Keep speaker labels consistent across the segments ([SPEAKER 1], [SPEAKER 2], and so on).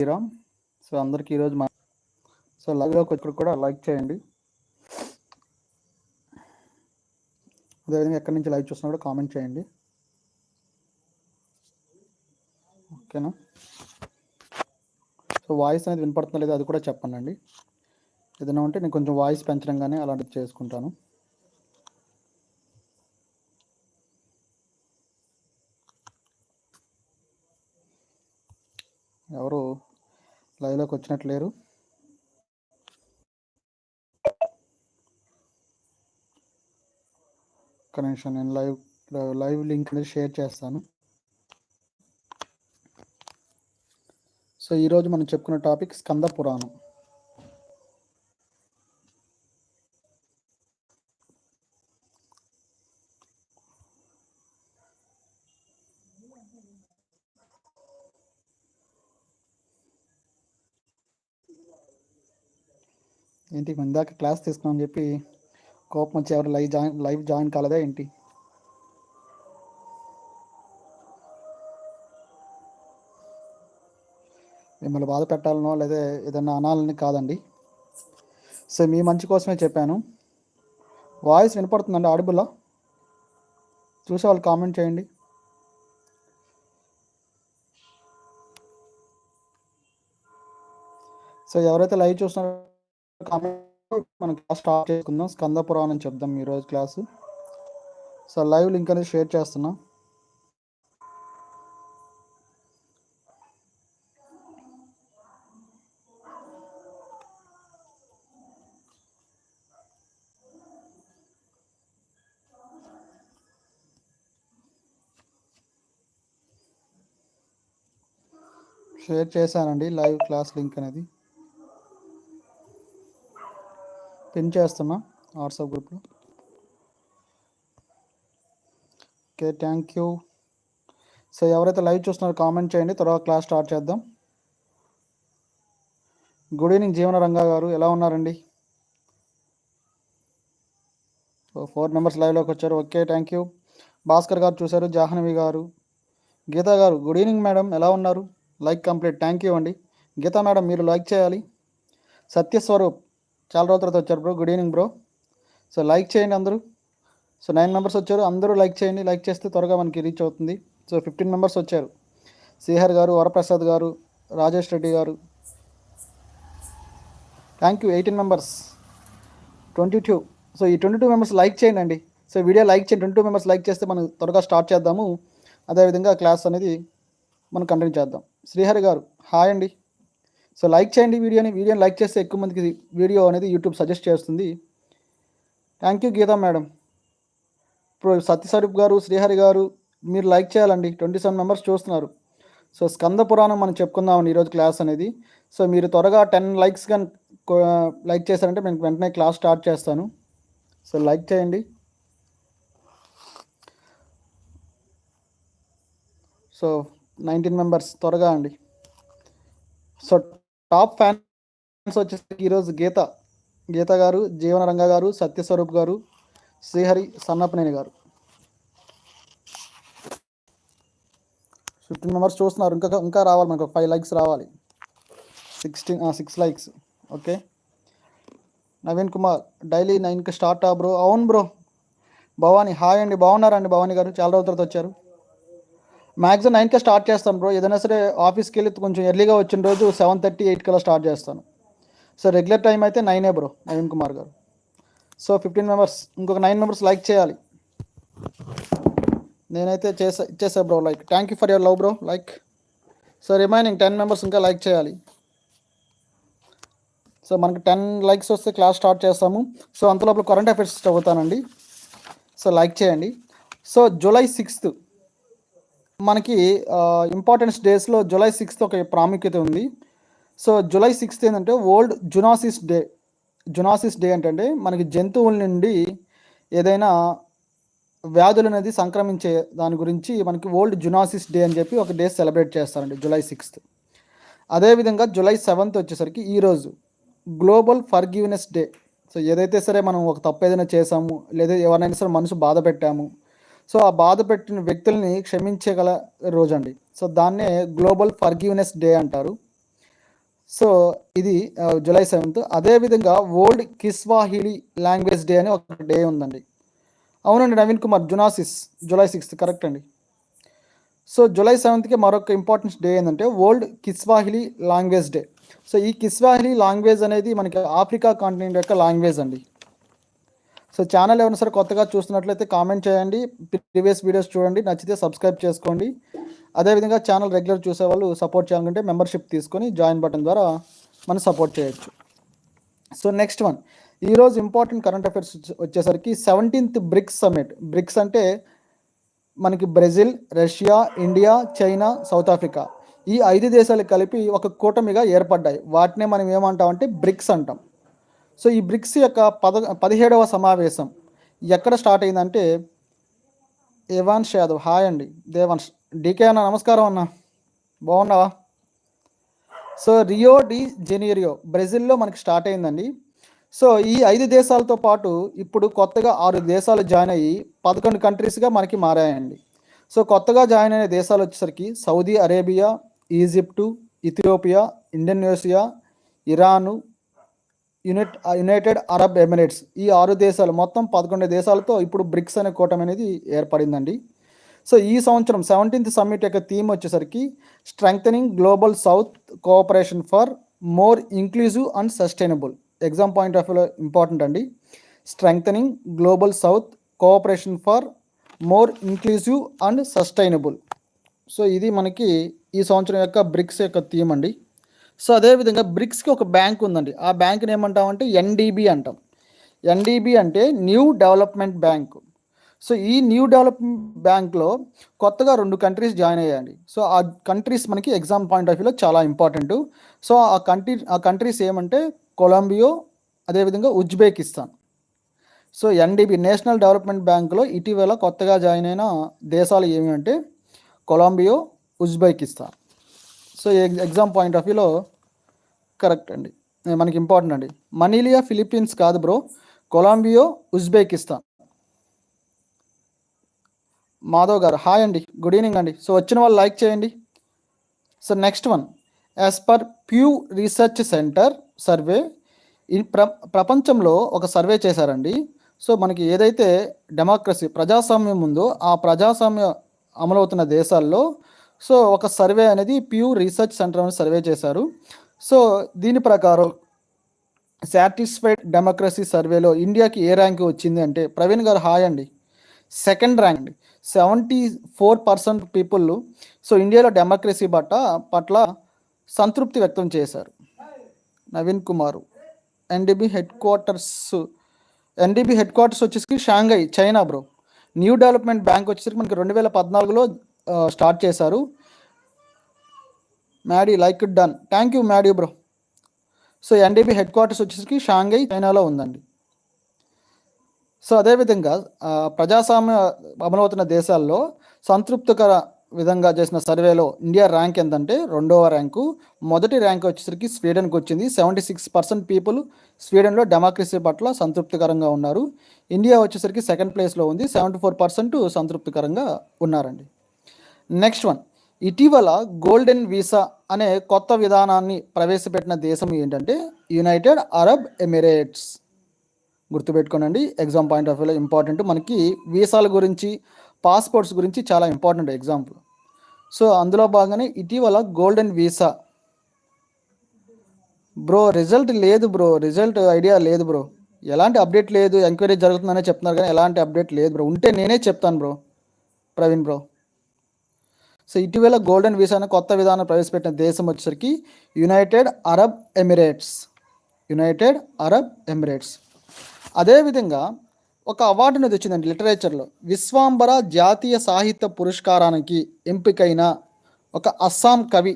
[SPEAKER 1] Sriram so అందరికీ ఈరోజు మా సో లైవ్లోకి వచ్చి కూడా లైక్ చేయండి. అదేవిధంగా ఎక్కడి నుంచి లైవ్ చూస్తున్నా కూడా కామెంట్ చేయండి. ఓకేనా? సో వాయిస్ అనేది వినపడుతుందా లేదా అది కూడా చెప్పండి ఏదైనా ఉంటే నేను కొంచెం వాయిస్ పెంచడం కానీ అలాంటివి చేసుకుంటాను ఎవరు లైవ్లోకి వచ్చినట్లేరు ఒక్క నిమిషం నేను లైవ్ లైవ్ లింక్ అనేది షేర్ చేస్తాను. సో ఈరోజు మనం చెప్పుకున్న టాపిక్ స్కంద పురాణం. ఏంటి? ఇందాక క్లాస్ తీసుకున్నామని చెప్పి కోపం వచ్చి ఎవరు లైవ్ జాయిన్ లైవ్ జాయిన్ కాలేదా ఏంటి? మిమ్మల్ని బాధ పెట్టాలనో లేదా ఏదైనా అనాలని కాదండి. సో మీ మంచి కోసమే చెప్పాను. వాయిస్ వినపడుతుందండి ఆడిబుల్లా? చూసే వాళ్ళు కామెంట్ చేయండి. సో ఎవరైతే లైవ్ చూస్తున్నారో మనం క్లాస్ స్టార్ట్ చేసుకుందాం. స్కంద పురాణం చెప్దాం ఈరోజు క్లాసు సో లైవ్ లింక్ అనేది షేర్ చేస్తున్నా. షేర్ చేశానండి లైవ్ క్లాస్ లింక్ అనేది. పిన్ చేస్తున్నా వాట్సాప్ గ్రూప్లో ఓకే థ్యాంక్ యూ సో ఎవరైతే లైవ్ చూస్తున్నారో కామెంట్ చేయండి తర్వాత క్లాస్ స్టార్ట్ చేద్దాం. Good evening Jeevana Ranga garu. ఎలా ఉన్నారండి? ఫోర్ మెంబర్స్ లైవ్లోకి వచ్చారు. ఓకే థ్యాంక్ యూ భాస్కర్ గారు చూశారు జాహ్నవి గారు. గీతా గారు గుడ్ ఈవినింగ్ మేడం ఎలా ఉన్నారు? లైక్ కంప్లీట్ థ్యాంక్ యూ అండి. గీతా మేడం మీరు లైక్ చేయాలి. సత్యస్వరూప్ చాలా రోజుల తర్వాత వచ్చారు bro. Good evening bro. So like చేయండి అందరూ. సో నైన్ మెంబర్స్ వచ్చారు. అందరూ లైక్ చేయండి. లైక్ చేస్తే త్వరగా మనకి రీచ్ అవుతుంది. సో ఫిఫ్టీన్ మెంబర్స్ వచ్చారు. శ్రీహర్ గారు Varaprasad garu Rajesh Reddy garu. Thank you eighteen members twenty two so ఈ ట్వంటీ టూ మెంబర్స్ లైక్ చేయండి అండి. సో వీడియో లైక్ చేయండి. ట్వంటీ టూ మెంబర్స్ లైక్ చేస్తే మనం త్వరగా స్టార్ట్ చేద్దాము. అదేవిధంగా క్లాస్ అనేది మనం కంటిన్యూ చేద్దాం. శ్రీహరి గారు హాయ్ అండి. సో లైక్ చేయండి వీడియోని. వీడియోని లైక్ చేస్తే ఎక్కువ మందికి వీడియో అనేది యూట్యూబ్ సజెస్ట్ చేస్తుంది. Thank you Geeta madam. ఇప్పుడు సత్యస్వరూప్ గారు శ్రీహరి గారు మీరు లైక్ చేయాలండి. ట్వంటీ సెవెన్ మెంబర్స్ చూస్తున్నారు. సో స్కంద పురాణం మనం చెప్పుకుందామని ఈరోజు క్లాస్ అనేది. సో మీరు త్వరగా టెన్ లైక్స్ కానీ లైక్ చేశారంటే నేను వెంటనే క్లాస్ స్టార్ట్ చేస్తాను. సో లైక్ చేయండి. సో నైన్టీన్ మెంబర్స్ త్వరగా అండి. సో టాప్ ఫ్యాన్స్ వచ్చేసి ఈరోజు గీత గీత గారు జీవనరంగ గారు సత్యస్వరూప్ గారు శ్రీహరి సన్నపనేని గారు. ఫిఫ్టీన్ మెంబర్స్ చూస్తున్నారు. ఇంకా ఇంకా రావాలి మనకు. ఫైవ్ లైక్స్ రావాలి. Sixteen six likes. Okay. Naveen Kumar daily నైన్కి స్టార్ట్ ఆ బ్రో? అవును బ్రో. భవానీ హాయ్ అండి. బాగున్నారండి భవానీ గారు? చాలా రోజుల తర్వాత వచ్చారు. మ్యాక్సిమం నైన్కే స్టార్ట్ చేస్తాను బ్రో. ఏదైనా సరే ఆఫీస్కి వెళ్ళి కొంచెం ఎర్లీగా వచ్చిన రోజు సెవెన్ థర్టీ ఎయిట్ కల్లా స్టార్ట్ చేస్తాను. సో రెగ్యులర్ టైం అయితే నైనే bro Naveen Kumar garu. So fifteen members ఇంకొక నైన్ మెంబర్స్ లైక్ చేయాలి. నేనైతే చేసా ఇచ్చేసా bro like. Thank you for your love bro like. So remaining ten members ఇంకా లైక్ చేయాలి. So మనకి టెన్ లైక్స్ వస్తే క్లాస్ స్టార్ట్ చేస్తాము. సో అంతలోపల కరెంట్ అఫైర్స్ చదువుతానండి సో లైక్ చేయండి. సో జూలై సిక్స్త్ మనకి ఇంపార్టెన్స్ డేస్లో జూలై సిక్స్త్ ఒక ప్రాముఖ్యత ఉంది. సో జూలై సిక్స్త్ ఏంటంటే world zoonoses day zoonoses day అంటే మనకి జంతువుల నుండి ఏదైనా వ్యాధులు అనేది సంక్రమించే దాని గురించి మనకి వరల్డ్ జునాసిస్ డే అని చెప్పి ఒక డే సెలబ్రేట్ చేస్తారండి జూలై సిక్స్త్ అదేవిధంగా జూలై సెవెంత్ వచ్చేసరికి ఈరోజు గ్లోబల్ ఫర్గివ్నెస్ డే సో ఏదైతే సరే మనం ఒక తప్పు ఏదైనా చేసాము లేదా ఎవరైనా సరే మనసు బాధ పెట్టాము సో ఆ బాధ పెట్టిన వ్యక్తుల్ని క్షమించగల రోజు అండి సో దాన్నే గ్లోబల్ ఫర్గివ్నెస్ డే అంటారు. సో ఇది జూలై సెవెంత్. అదేవిధంగా ఓల్డ్ కిస్వాహిలి లాంగ్వేజ్ డే అని ఒక డే ఉందండి. అవునండి Naveen Kumar zoonoses July sixth. Correct అండి. సో జూలై సెవెంత్కి మరొక ఇంపార్టెన్స్ డే ఏంటంటే world Kiswahili language day so ఈ కిస్వాహిలి లాంగ్వేజ్ అనేది మనకి ఆఫ్రికా కాంటినెంట్ యొక్క లాంగ్వేజ్ అండి. సో ఛానల్ ఎవరైనా సరే కొత్తగా చూస్తున్నట్లయితే కామెంట్ చేయండి. ప్రీవియస్ వీడియోస్ చూడండి. నచ్చితే సబ్స్క్రైబ్ చేసుకోండి. అదేవిధంగా ఛానల్ రెగ్యులర్ చూసే వాళ్ళు సపోర్ట్ చేయాలంటే మెంబర్షిప్ తీసుకొని జాయిన్ బటన్ ద్వారా మనం సపోర్ట్ చేయొచ్చు. సో నెక్స్ట్ వన్ ఈరోజు ఇంపార్టెంట్ కరెంట్ అఫైర్స్ వచ్చేసరికి సెవెంటీన్త్ బ్రిక్స్ సమ్మిట్ బ్రిక్స్ అంటే మనకి Brazil Russia India China South Africa ఈ ఐదు దేశాలు కలిపి ఒక కూటమిగా ఏర్పడ్డాయి. వాటినే మనం ఏమంటామంటే బ్రిక్స్ అంటాం. సో ఈ బ్రిక్స్ యొక్క పద పదిహేడవ సమావేశం ఎక్కడ స్టార్ట్ అయిందంటే ఏవాన్ష్ యాదవ్. హాయ్ అండి దేవాన్ష్. డీకే అన్న నమస్కారం అన్న. బాగున్నావా? సో రియో డి జెనీరియో బ్రెజిల్లో మనకి స్టార్ట్ అయిందండి. సో ఈ ఐదు దేశాలతో పాటు ఇప్పుడు కొత్తగా ఆరు దేశాలు జాయిన్ అయ్యి పదకొండు కంట్రీస్గా మనకి మారాయండి. సో కొత్తగా జాయిన్ అయిన దేశాలు వచ్చేసరికి Saudi Arabia Egypt Ethiopia Indonesia Iran unite united Arab Emirates ఈ ఆరు దేశాలు మొత్తం పదకొండు దేశాలతో ఇప్పుడు బ్రిక్స్ అనే కూటమి అనేది ఏర్పడిందండి. సో ఈ సంవత్సరం సెవెంటీన్త్ సమ్మిట్ యొక్క థీమ్ వచ్చేసరికి strengthening global south cooperation for more inclusive and sustainable exam point of వ్యూలో ఇంపార్టెంట్ అండి. Strengthening global south cooperation for more inclusive and sustainable so ఇది మనకి ఈ సంవత్సరం యొక్క బ్రిక్స్ యొక్క థీమ్ అండి. సో అదేవిధంగా బ్రిక్స్కి ఒక బ్యాంక్ ఉందండి. ఆ బ్యాంక్ని ఏమంటామంటే ఎన్డీబీ అంటాం. ఎన్డీబీ అంటే న్యూ డెవలప్మెంట్ బ్యాంక్. సో ఈ న్యూ డెవలప్మెంట్ బ్యాంక్లో కొత్తగా రెండు కంట్రీస్ జాయిన్ అయ్యాయండి. సో ఆ కంట్రీస్ మనకి ఎగ్జామ్ పాయింట్ ఆఫ్ వ్యూలో చాలా ఇంపార్టెంట్. సో ఆ కంట్రీ ఆ కంట్రీస్ ఏమంటే కొలంబియో అదేవిధంగా Uzbekistan. So NDB national development బ్యాంక్లో ఇటీవల కొత్తగా జాయిన్ అయిన దేశాలు ఏమి అంటే కొలంబియో ఉజ్బెకిస్తాన్. సో ఎగ్- ఎగ్జామ్ పాయింట్ ఆఫ్ వ్యూలో కరెక్ట్ అండి. మనకి ఇంపార్టెంట్ అండి. మనీలియా ఫిలిప్పీన్స్ కాదు bro. Colombia Uzbekistan. Madhav garu hi అండి. గుడ్ ఈవినింగ్ అండి. సో వచ్చిన వాళ్ళు లైక్ చేయండి. So next one. As per Pew research centre survey ప్ర ప్రపంచంలో ఒక సర్వే చేశారండి. సో మనకి ఏదైతే డెమోక్రసీ ప్రజాస్వామ్యం ఉందో ఆ ప్రజాస్వామ్య అమలవుతున్న దేశాల్లో సో ఒక సర్వే అనేది ప్యూ రీసెర్చ్ సెంటర్ అని సర్వే చేశారు. సో దీని ప్రకారం సాటిస్ఫైడ్ డెమోక్రసీ సర్వేలో ఇండియాకి ఏ ర్యాంక్ వచ్చింది అంటే ప్రవీణ్ గారు హాయ్ అండి. సెకండ్ ర్యాంక్ అండి seventy four percent people so ఇండియాలో డెమోక్రసీ బట్ట పట్ల సంతృప్తి వ్యక్తం చేశారు. Naveen Kumar NDB headquarters NDB headquarters వచ్చేసి Shanghai China bro. New development bank వచ్చేసరికి మనకి రెండు వేల పద్నాలుగులో స్టార్ట్ చేశారు. Maddy like it done. Thank you Maddy bro. So NDB headquarters వచ్చేసరికి షాంఘై చైనాలో ఉందండి. సో అదేవిధంగా ప్రజాస్వామ్య అమలవుతున్న దేశాల్లో సంతృప్తికర విధంగా చేసిన సర్వేలో ఇండియా ర్యాంక్ ఎంతంటే రెండవ ర్యాంకు. మొదటి ర్యాంక్ వచ్చేసరికి స్వీడన్కి వచ్చింది. సెవెంటీ సిక్స్ పర్సెంట్ పీపుల్ స్వీడన్లో డెమోక్రసీ పట్ల సంతృప్తికరంగా ఉన్నారు. ఇండియా వచ్చేసరికి సెకండ్ ప్లేస్లో ఉంది. సెవెంటీ ఫోర్ పర్సెంట్ సంతృప్తికరంగా ఉన్నారండి. Next one. ఇటీవల గోల్డెన్ వీసా అనే కొత్త విధానాన్ని ప్రవేశపెట్టిన దేశం ఏంటంటే యునైటెడ్ అరబ్ ఎమిరేట్స్. గుర్తుపెట్టుకోనండి ఎగ్జామ్ పాయింట్ ఆఫ్ వ్యూలో ఇంపార్టెంట్. మనకి వీసాల గురించి పాస్పోర్ట్స్ గురించి చాలా ఇంపార్టెంట్ ఎగ్జాంపుల్. సో అందులో భాగంగానే ఇటీవల గోల్డెన్ వీసా. బ్రో రిజల్ట్ లేదు బ్రో రిజల్ట్ ఐడియా లేదు బ్రో. ఎలాంటి అప్డేట్ లేదు ఎంక్వైరీ జరుగుతుందనే చెప్తున్నారు కానీ ఎలాంటి అప్డేట్ లేదు బ్రో. ఉంటే నేనే చెప్తాను బ్రో ప్రవీణ్ బ్రో. సో ఇటీవల గోల్డెన్ వీసాను కొత్త విధానం ప్రవేశపెట్టిన దేశం వచ్చేసరికి United Arab Emirates. United Arab Emirates. అదేవిధంగా ఒక అవార్డు అనేది వచ్చిందండి లిటరేచర్లో. విశ్వాంబర జాతీయ సాహిత్య పురస్కారానికి ఎంపికైన ఒక అస్సాం కవి.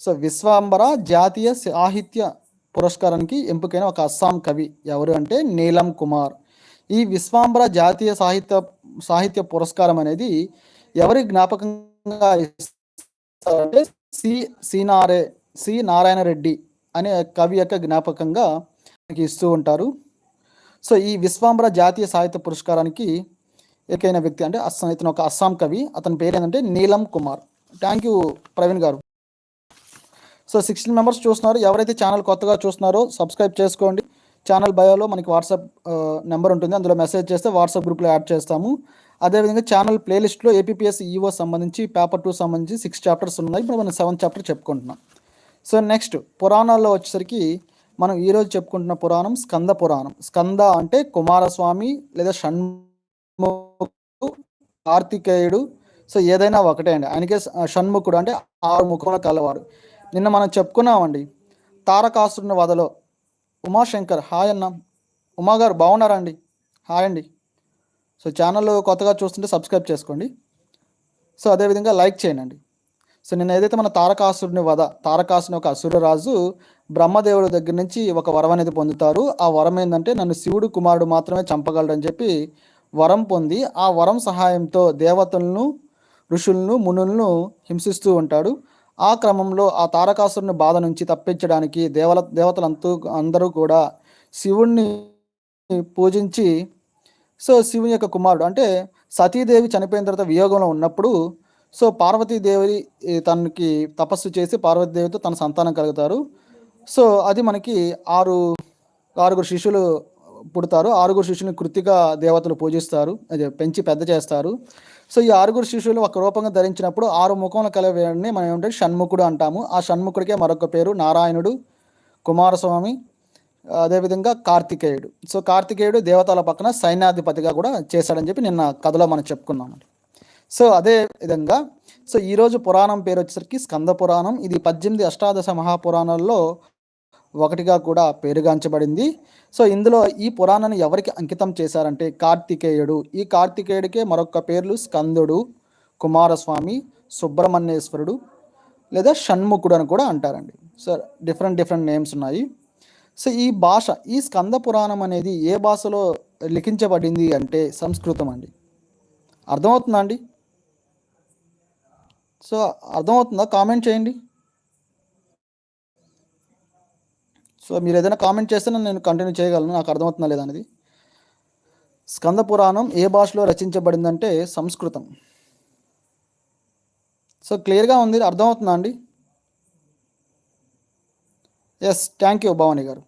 [SPEAKER 1] సో విశ్వాంబర జాతీయ సాహిత్య పురస్కారానికి ఎంపికైన ఒక అస్సాం కవి ఎవరు అంటే నీలం కుమార్. ఈ విశ్వాంబర జాతీయ సాహిత్య సాహిత్య పురస్కారం అనేది ఎవరి జ్ఞాపకంగా ఇస్తారంటే సి సినారే సి నారాయణ రెడ్డి అనే కవి యొక్క జ్ఞాపకంగా మనకి ఇస్తూ ఉంటారు. సో ఈ విశ్వాంబర జాతీయ సాహిత్య పురస్కారానికి ఏకైన వ్యక్తి అంటే అస్సాం ఇతను ఒక అస్సాం కవి. అతని పేరు ఏంటంటే నీలం కుమార్. థ్యాంక్ యూ ప్రవీణ్ గారు. సో సిక్స్టీన్ మెంబర్స్ చూస్తున్నారు. ఎవరైతే ఛానల్ కొత్తగా చూస్తున్నారో సబ్స్క్రైబ్ చేసుకోండి. ఛానల్ బయోలో మనకి వాట్సాప్ నెంబర్ ఉంటుంది. అందులో మెసేజ్ చేస్తే వాట్సాప్ గ్రూప్లో యాడ్ చేస్తాము. అదేవిధంగా ఛానల్ ప్లేలిస్ట్లో ఏపీఎస్ ఈఓ సంబంధించి పేపర్ టూ సంబంధించి సిక్స్ చాప్టర్స్ ఉన్నాయి. ఇప్పుడు మనం సెవెన్ చాప్టర్ చెప్పుకుంటున్నాం. సో నెక్స్ట్ పురాణాల్లో వచ్చేసరికి మనం ఈరోజు చెప్పుకుంటున్న పురాణం స్కంద పురాణం. స్కంద అంటే కుమారస్వామి లేదా షణ్ముఖుడు కార్తికేయుడు. సో ఏదైనా ఒకటే అండి. ఆయనకే షణ్ముఖుడు అంటే ఆరు ముఖముల కలవాడు. నిన్న మనం చెప్పుకున్నామండి. తారకాసురుని వదలో ఉమాశంకర్ హాయ్ అన్న. ఉమాగారు బాగున్నారా అండి? హాయ్ అండి. సో ఛానల్ కొత్తగా చూస్తుంటే సబ్స్క్రైబ్ చేసుకోండి. సో అదేవిధంగా లైక్ చేయండి. సో నేను ఏదైతే మన తారకాసురుని వధ తారకాసుని ఒక అసురరాజు బ్రహ్మదేవుడి దగ్గర నుంచి ఒక వరం అనేది పొందుతారు. ఆ వరం ఏంటంటే నన్ను శివుడు కుమారుడు మాత్రమే చంపగలడని చెప్పి వరం పొంది ఆ వరం సహాయంతో దేవతలను ఋషులను మునులను హింసిస్తూ ఉంటాడు. ఆ క్రమంలో ఆ తారకాసురుని బాధ నుంచి తప్పించడానికి దేవల దేవతలంతూ అందరూ కూడా శివుణ్ణి పూజించి సో శివుని యొక్క కుమారుడు అంటే సతీదేవి చనిపోయిన తర్వాత వియోగంలో ఉన్నప్పుడు సో పార్వతీదేవి తనకి తపస్సు చేసి పార్వతీదేవితో తన సంతానం కలుగుతారు. సో అది మనకి ఆరు ఆరుగురు శిష్యులు పుడతారు. ఆరుగురు శిష్యుని కృతిగా దేవతలు పూజిస్తారు. అదే పెంచి పెద్ద చేస్తారు. సో ఈ ఆరుగురు శిష్యులు ఒక రూపంగా ధరించినప్పుడు ఆరు ముఖంలో కలవేడిని మనం ఏమంటే? షణ్ముఖుడు అంటాము. ఆ షణ్ముఖుడికే మరొక పేరు నారాయణుడు కుమారస్వామి అదేవిధంగా కార్తికేయుడు. సో కార్తికేయుడు దేవతల పక్కన సైన్యాధిపతిగా కూడా చేశాడని చెప్పి నిన్న కథలో మనం చెప్పుకున్నాం సో అదే విధంగా సో ఈరోజు పురాణం పేరు వచ్చేసరికి స్కంద పురాణం. ఇది పద్దెనిమిది అష్టాదశ మహాపురాణాల్లో ఒకటిగా కూడా పేరుగాంచబడింది. సో ఇందులో ఈ పురాణాన్ని ఎవరికి అంకితం చేశారంటే కార్తికేయుడు. ఈ కార్తికేయుడికే మరొక పేర్లు స్కందుడు కుమారస్వామి సుబ్రహ్మణ్యేశ్వరుడు లేదా షణ్ముఖుడు అని కూడా అంటారండి. సో డిఫరెంట్ డిఫరెంట్ నేమ్స్ ఉన్నాయి. సో ఈ భాష ఈ స్కంద పురాణం అనేది ఏ భాషలో లిఖించబడింది అంటే సంస్కృతం అండి. అర్థమవుతుందా అండి సో అర్థమవుతుందా? కామెంట్ చేయండి. సో మీరు ఏదైనా కామెంట్ చేస్తే నేను కంటిన్యూ చేయగలను నాకు అర్థమవుతుందా లేదా అనేది. స్కంద పురాణం ఏ భాషలో రచించబడిందంటే సంస్కృతం. సో క్లియర్గా ఉంది అర్థమవుతుందా అండి? ఎస్ థ్యాంక్ యూ భవాని గారు.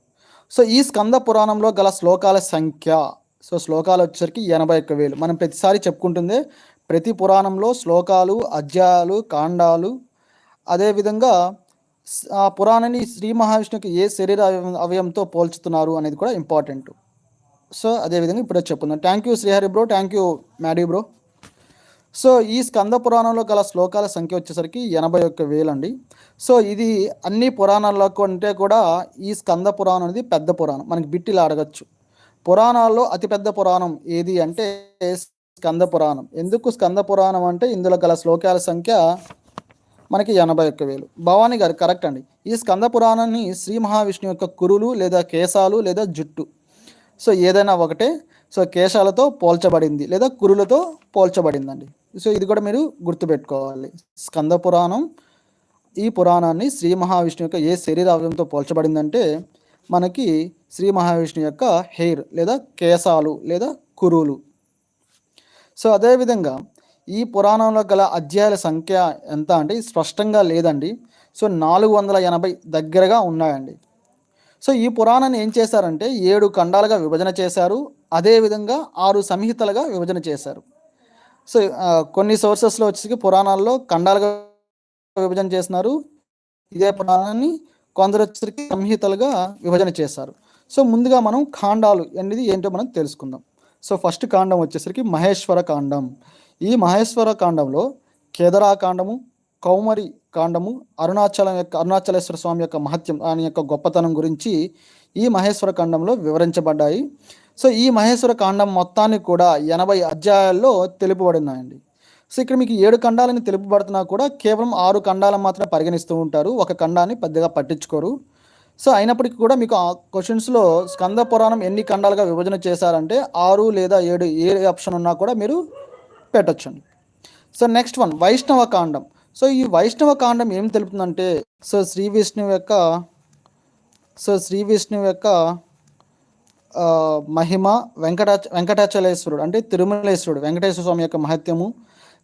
[SPEAKER 1] సో ఈ స్కంద పురాణంలో గల శ్లోకాల సంఖ్య సో శ్లోకాలు వచ్చేసరికి ఎనభై ఒక్క వేలు. మనం ప్రతిసారి చెప్పుకుంటుందే ప్రతి పురాణంలో శ్లోకాలు అధ్యాయాలు కాండాలు అదేవిధంగా ఆ పురాణాన్ని శ్రీ మహావిష్ణువుకి ఏ శరీర అవయంతో పోల్చుతున్నారు అనేది కూడా ఇంపార్టెంట్ సో అదేవిధంగా ఇప్పుడే చెప్పుకుందాం. Thank you Srihari bro thank you Maddy bro so ఈ స్కంద పురాణంలో గల శ్లోకాల సంఖ్య వచ్చేసరికి ఎనభై ఒక్క వేలు అండి సో ఇది అన్ని పురాణాల్లో కంటే కూడా ఈ స్కంద పురాణం అనేది పెద్ద పురాణం. మనకి బిట్టిలా అడగచ్చు. పురాణాల్లో అతిపెద్ద పురాణం ఏది అంటే స్కంద పురాణం. ఎందుకు స్కంద పురాణం అంటే ఇందులో గల శ్లోకాల సంఖ్య మనకి ఎనభై ఒక్క వేలు. భవానీ గారు కరెక్ట్ అండి. ఈ స్కంద పురాణాన్ని శ్రీ మహావిష్ణు యొక్క కురులు లేదా కేశాలు లేదా జుట్టు. సో ఏదైనా ఒకటే సో కేశాలతో పోల్చబడింది లేదా కురులతో పోల్చబడిందండి. సో ఇది కూడా మీరు గుర్తుపెట్టుకోవాలి. స్కంద పురాణం ఈ పురాణాన్ని శ్రీ మహావిష్ణు యొక్క ఏ శరీర అవయంతో పోల్చబడిందంటే మనకి శ్రీ మహావిష్ణువు యొక్క హెయిర్ లేదా కేశాలు లేదా కురులు. సో అదేవిధంగా ఈ పురాణంలో గల అధ్యాయాల సంఖ్య ఎంత అంటే స్పష్టంగా లేదండి. సో నాలుగు వందల ఎనభై దగ్గరగా ఉన్నాయండి. సో ఈ పురాణాన్ని ఏం చేశారంటే ఏడు ఖండాలుగా విభజన చేశారు. అదేవిధంగా ఆరు సంహితలుగా విభజన చేశారు. సో కొన్ని సోర్సెస్లో వచ్చేసి పురాణాల్లో ఖండాలుగా విభజన చేసినారు. ఇదే పురాణాన్ని కొందరు వచ్చేసరికి సంహితలుగా విభజన చేశారు. సో ముందుగా మనం కాండాలు అనేది ఏంటో మనం తెలుసుకుందాం. సో ఫస్ట్ కాండం వచ్చేసరికి మహేశ్వర కాండం ఈ మహేశ్వర కాండంలో కేదరా కాండము కౌమరి కాండము అరుణాచలం యొక్క అరుణాచలేశ్వర స్వామి యొక్క మహత్యం ఆయన యొక్క గొప్పతనం గురించి ఈ మహేశ్వర కాండంలో వివరించబడ్డాయి. సో ఈ మహేశ్వర కాండం మొత్తాన్ని కూడా ఎనభై అధ్యాయాల్లో తెలుపబడినాయండి. సో ఇక్కడ మీకు ఏడు ఖండాలని తెలుపబడుతున్నా కూడా కేవలం ఆరు ఖండాలను మాత్రమే పరిగణిస్తూ ఉంటారు. ఒక ఖండాన్ని పెద్దగా పట్టించుకోరు. సో అయినప్పటికీ కూడా మీకు ఆ క్వశ్చన్స్లో స్కంద పురాణం ఎన్ని ఖండాలుగా విభజన చేశారంటే ఆరు లేదా ఏడు ఏ ఆప్షన్ ఉన్నా కూడా మీరు పెట్టొచ్చండి. సో నెక్స్ట్ వన్ వైష్ణవ కాండం. సో ఈ వైష్ణవ కాండం ఏం తెలుపుతుందంటే సో శ్రీ విష్ణువు యొక్క సో శ్రీ విష్ణువు యొక్క మహిమ వెంకటాచ వెంకటాచలేశ్వరుడు అంటే తిరుమలేశ్వరుడు వెంకటేశ్వర స్వామి యొక్క మహత్యము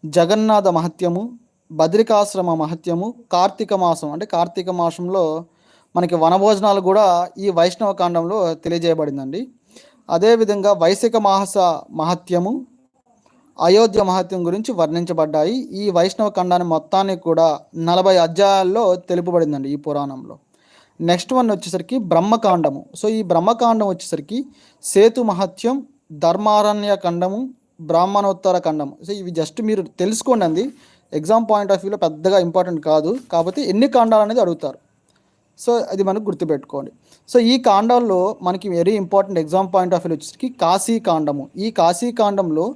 [SPEAKER 1] జగన్నాథ మహత్యము బద్రికాశ్రమ మహత్యము కార్తీక మాసం. అంటే కార్తీక మాసంలో మనకి వనభోజనాలు కూడా ఈ వైష్ణవ కాండంలో తెలియజేయబడిందండి. అదేవిధంగా వైశిక మాస మహత్యము అయోధ్య మహత్యం గురించి వర్ణించబడ్డాయి. ఈ వైష్ణవ ఖండాన్ని మొత్తాన్ని కూడా నలభై అధ్యాయాల్లో తెలుపబడిందండి ఈ పురాణంలో. నెక్స్ట్ వన్ వచ్చేసరికి బ్రహ్మకాండము. సో ఈ బ్రహ్మకాండం వచ్చేసరికి సేతు మహత్యం ధర్మారణ్య ఖండము బ్రాహ్మణోత్తర ఖండము. సో ఇవి జస్ట్ మీరు తెలుసుకోండి అంది ఎగ్జామ్ పాయింట్ ఆఫ్ వ్యూలో పెద్దగా ఇంపార్టెంట్ కాదు. కాకపోతే ఎన్ని కాండాలు అనేది అడుగుతారు. సో అది మనకు గుర్తుపెట్టుకోండి. సో ఈ కాండాల్లో మనకి very important exam point of view వచ్చేసరికి కాశీ కాండము. ఈ కాశీ కాండంలో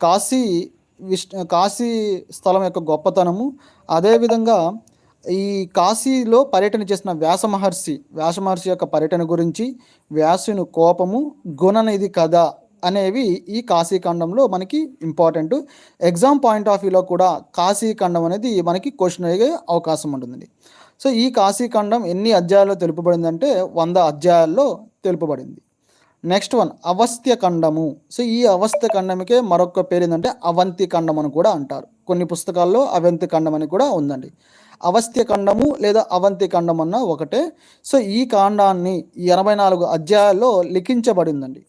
[SPEAKER 1] కాశీ విష్ కాశీ స్థలం యొక్క గొప్పతనము అదేవిధంగా ఈ కాశీలో పర్యటన చేసిన వ్యాస మహర్షి వ్యాస మహర్షి యొక్క పర్యటన గురించి వ్యాసుని కోపము గుణనిధి కథ అనేవి ఈ కాశీఖండంలో మనకి ఇంపార్టెంట్ ఎగ్జామ్ పాయింట్ ఆఫ్ వ్యూలో కూడా కాశీఖండం అనేది మనకి క్వశ్చన్ అయ్యే అవకాశం ఉంటుందండి. సో ఈ కాశీఖండం ఎన్ని అధ్యాయాల్లో తెలుపబడిందంటే వంద అధ్యాయాల్లో తెలుపబడింది. నెక్స్ట్ వన్ అవస్థ్య ఖండము సో ఈ అవస్థ ఖండమికే మరొక పేరు ఏంటంటే అవంతి ఖండం అని కూడా అంటారు. కొన్ని పుస్తకాల్లో అవంతి ఖండం అని కూడా ఉందండి. అవస్థ్య ఖండము లేదా అవంతి ఖండం అన్న ఒకటే. సో ఈ కాండాన్ని ఎనభై నాలుగు అధ్యాయాల్లో లిఖించబడిందండి.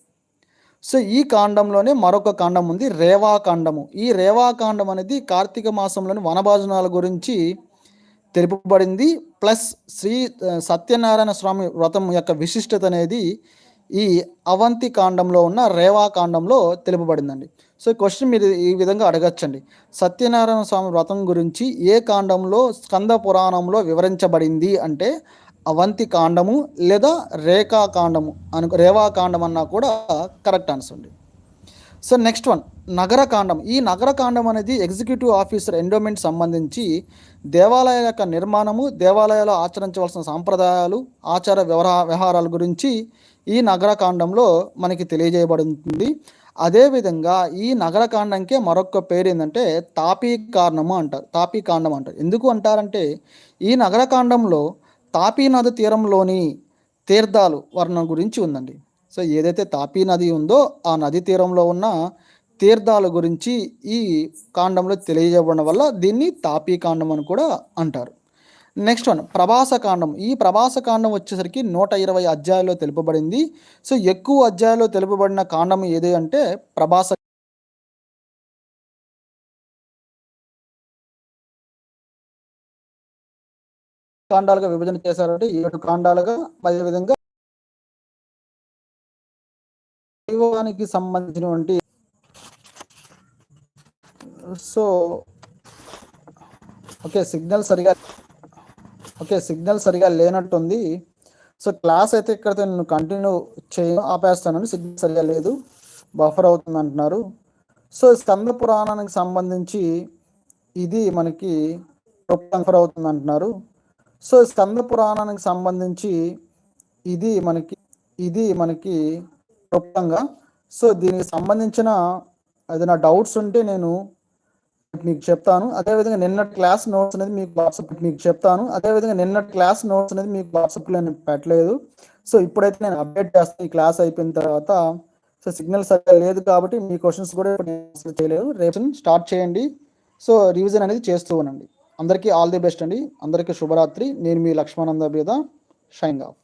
[SPEAKER 1] సో ఈ కాండంలోనే మరొక కాండం ఉంది రేవాకాండము ఈ రేవాకాండం అనేది కార్తీక మాసంలోని వనభోజనాల గురించి తెలుపబడింది. ప్లస్ శ్రీ సత్యనారాయణ స్వామి వ్రతం యొక్క విశిష్టత అనేది ఈ అవంతి కాండంలో ఉన్న రేవా కాండంలో తెలుపబడిందండి. సో క్వశ్చన్ మీరు ఈ విధంగా అడగచ్చండి. సత్యనారాయణ స్వామి వ్రతం గురించి ఏ కాండంలో స్కంద పురాణంలో వివరించబడింది అంటే అవంతి కాండము లేదా రేఖా కాండము అను రేవా కాండం అన్నా కూడా కరెక్ట్ ఆన్సర్ అండి. సో నెక్స్ట్ వన్ నగరకాండం. ఈ నగరకాండం అనేది ఎగ్జిక్యూటివ్ ఆఫీసర్ ఎండోమెంట్ సంబంధించి దేవాలయాల యొక్క నిర్మాణము దేవాలయాలు ఆచరించవలసిన సాంప్రదాయాలు ఆచార వ్యవహార వ్యవహారాల గురించి ఈ నగరకాండంలో మనకి తెలియజేయబడుతుంది. అదేవిధంగా ఈ నగరకాండంకే మరొక పేరు ఏంటంటే తాపీ కారణము అంటారు తాపీ కాండం అంటారు. ఎందుకు అంటారంటే ఈ నగరకాండంలో తాపీ నది తీరంలోని తీర్థాలు వర్ణం గురించి ఉందండి. సో ఏదైతే తాపీ నది ఉందో ఆ నది తీరంలో ఉన్న తీర్థాల గురించి ఈ కాండంలో తెలియజేయడం వల్ల దీన్ని తాపీ కాండం అని కూడా అంటారు. నెక్స్ట్ వన్ ప్రభాస కాండం. ఈ ప్రభాస కాండం వచ్చేసరికి నూట ఇరవై అధ్యాయాల్లో తెలుపబడింది. సో ఎక్కువ అధ్యాయాల్లో తెలుపబడిన కాండం ఏది అంటే ప్రభాస కాండాలుగా విభజన చేశారంటే ఏడు కాండాలుగా అదేవిధంగా దైవానికి సంబంధించినటువంటి సో ఓకే సిగ్నల్ సరిగా ఓకే సిగ్నల్ సరిగా లేనట్టుంది. సో క్లాస్ అయితే ఇక్కడ నేను కంటిన్యూ చేయ ఆపేస్తానని సిగ్నల్ సరిగా లేదు. బఫర్ అవుతుంది అంటున్నారు సో స్కంద పురాణానికి సంబంధించి ఇది మనకి బఫర్ అవుతుంది అంటున్నారు సో స్కంద పురాణానికి సంబంధించి ఇది మనకి ఇది మనకి క్లుప్తంగా. సో దీనికి సంబంధించిన ఏదైనా డౌట్స్ ఉంటే నేను మీకు చెప్తాను. అదేవిధంగా నిన్న క్లాస్ నోట్స్ అనేది మీకు వాట్సాప్ మీకు చెప్తాను. అదేవిధంగా నిన్న క్లాస్ నోట్స్ అనేది మీకు వాట్సాప్లో నేను పెట్టలేదు. సో ఇప్పుడైతే నేను అప్డేట్ చేస్తాను. ఈ క్లాస్ అయిపోయిన తర్వాత సో సిగ్నల్ సరిగ్గా లేదు కాబట్టి మీ క్వశ్చన్స్ కూడా ఇప్పుడు చేయలేదు. రేపు స్టార్ట్ చేయండి. సో రివిజన్ అనేది చేస్తూ ఉండండి. అందరికీ ఆల్ ది బెస్ట్ అండి. అందరికీ శుభరాత్రి. నేను మీ లక్ష్మానంద మీద షైన్ ఆఫ్